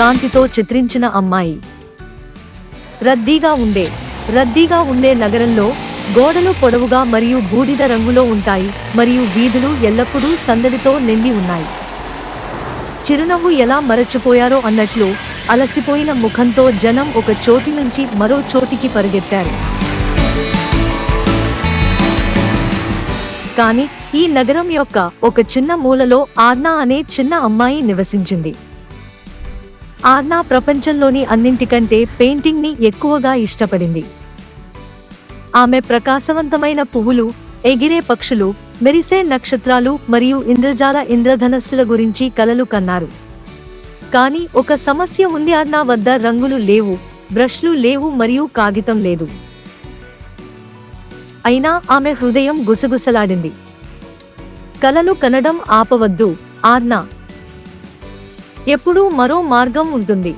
కాంతితో చిత్రించిన అమ్మాయి. రద్దీగా ఉండే రద్దీగా ఉండే నగరంలో గోడలు పొడవుగా మరియు బూడిద రంగులో ఉంటాయి మరియు వీధులు ఎల్లప్పుడూ సందడితో నిండి ఉన్నాయి. చిరునవ్వు ఎలా మరచిపోయారో అన్నట్లు అలసిపోయిన ముఖంతో జనం ఒక చోటి నుంచి మరో చోటికి పరిగెత్తారు. కానీ ఈ నగరం యొక్క ఒక చిన్న మూలలో ఆర్నా అనే చిన్న అమ్మాయి నివసించింది. ఆర్నా ప్రపంచంలోని అన్నింటికంటే పెయింటింగ్ని ఎక్కువగా ఇష్టపడింది. ఆమె ప్రకాశవంతమైన పువ్వులు ఎగిరే పక్షులు మెరిసే నక్షత్రాలు మరియు ఇంద్రజాల ఇంద్రధనస్సుల గురించి కలలు కన్నారు. కానీ ఒక సమస్య ఉంది ఆర్నా వద్ద రంగులు లేవు బ్రష్లు లేవు మరియు కాగితం లేదు. అయినా ఆమె హృదయం గుసగుసలాడింది. కలలు కనడం ఆపవద్దు ఆర్నా ఎప్పుడూ మరో మార్గం ఉంటుంది.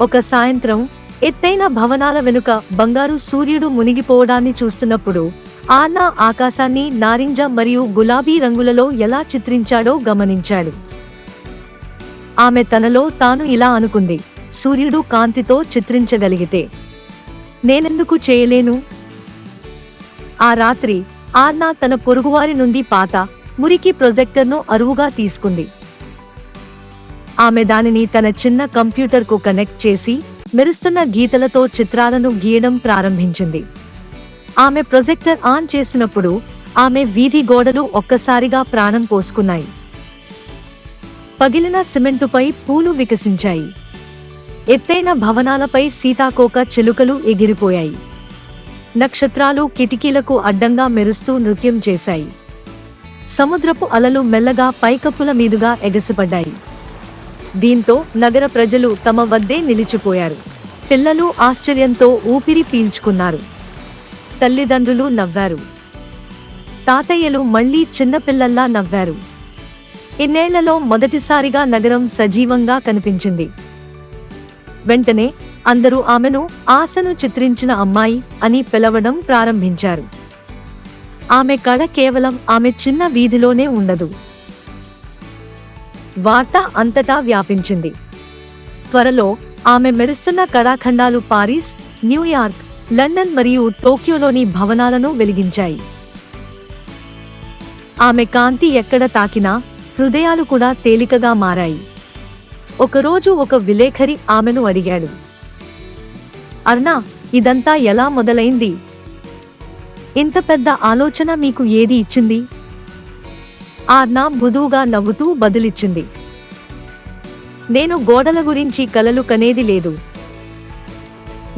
ఒక సాయంత్రం ఎత్తైన భవనాల వెనుక బంగారు సూర్యుడు మునిగిపోవడాన్ని చూస్తున్నప్పుడు ఆర్నా ఆకాశాన్ని నారింజ మరియు గులాబీ రంగులలో ఎలా చిత్రించాడో గమనించాడు. ఆమె తనలో తాను ఇలా అనుకుంది సూర్యుడు కాంతితో చిత్రించగలిగితే నేనెందుకు చేయలేను? ఆ రాత్రి ఆర్నా తన పొరుగువారి నుండి పాత మురికి ప్రొజెక్టర్ను అరువుగా తీసుకుంది. ఆమె దానిని తన చిన్న కంప్యూటర్కు కనెక్ట్ చేసి మెరుస్తున్న గీతలతో చిత్రాలను గీయడం ప్రారంభించింది. ఆమె ప్రొజెక్టర్ ఆన్ చేసినప్పుడు ఆమె వీధి గోడలు ఒక్కసారిగా ప్రాణం పోసుకున్నాయి. పగిలిన సిమెంటుపై పూలు వికసించాయి. ఎత్తైన భవనాలపై సీతాకోక చిలుకలు ఎగిరిపోయాయి. నక్షత్రాలు కిటికీలకు అడ్డంగా మెరుస్తూ నృత్యం చేశాయి. సముద్రపు అలలు మెల్లగా పైకప్పుల మీదుగా ఎగసిపడ్డాయి. దీంతో నగర ప్రజలు తమ వద్దే నిలిచిపోయారు. పిల్లలు ఆశ్చర్యంతో ఊపిరి పీల్చుకున్నారు. తల్లిదండ్రులు నవ్వారు. తాతయ్యలు మళ్ళీ చిన్నపిల్లల్లా నవ్వారు. ఇన్నేళ్ళలో మొదటిసారిగా నగరం సజీవంగా కనిపించింది. వెంటనే అందరూ ఆమెను ఆశను చిత్రించిన అమ్మాయి అని పిలవడం ప్రారంభించారు. ఆమె కళ కేవలం ఆమె చిన్న వీధిలోనే ఉండదు. వార్త అంతటా వ్యాపించింది. త్వరలో ఆమె మెరుస్తున్న కళాఖండాలు పారిస్ న్యూయార్క్ లండన్ మరియు టోక్యోలోని భవనాలను వెలిగించాయి. ఆమె కాంతి ఎక్కడ తాకినా హృదయాలు కూడా తేలికగా మారాయి. ఒకరోజు ఒక విలేఖరి ఆమెను అడిగాడు. అర్నా ఇదంతా ఎలా మొదలైంది? ఇంత పెద్ద ఆలోచన మీకు ఏది ఇచ్చింది? ఆర్నా మృదువుగా నవ్వుతూ బదులిచ్చింది. నేను గోడల గురించి కలలు కనేది లేదు.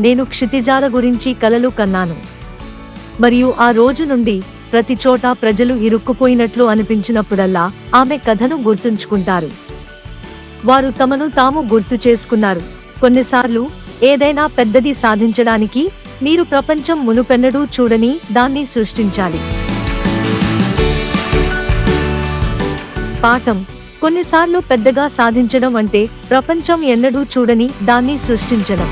నేను క్షితిజాల గురించి కలలు కన్నాను. మరియు ఆ రోజు నుండి ప్రతి చోట ప్రజలు ఇరుక్కుపోయినట్లు అనిపించినప్పుడల్లా ఆమె కథను గుర్తుంచుకుంటారు. వారు తమను తాము గుర్తు చేసుకున్నారు. కొన్నిసార్లు ఏదైనా పెద్దది సాధించడానికి మీరు ప్రపంచం మునుపెన్నడూ చూడని దాన్ని సృష్టించాలి. పాఠం. కొన్నిసార్లు పెద్దగా సాధించడం అంటే ప్రపంచం ఎన్నడూ చూడని దాన్ని సృష్టించడం.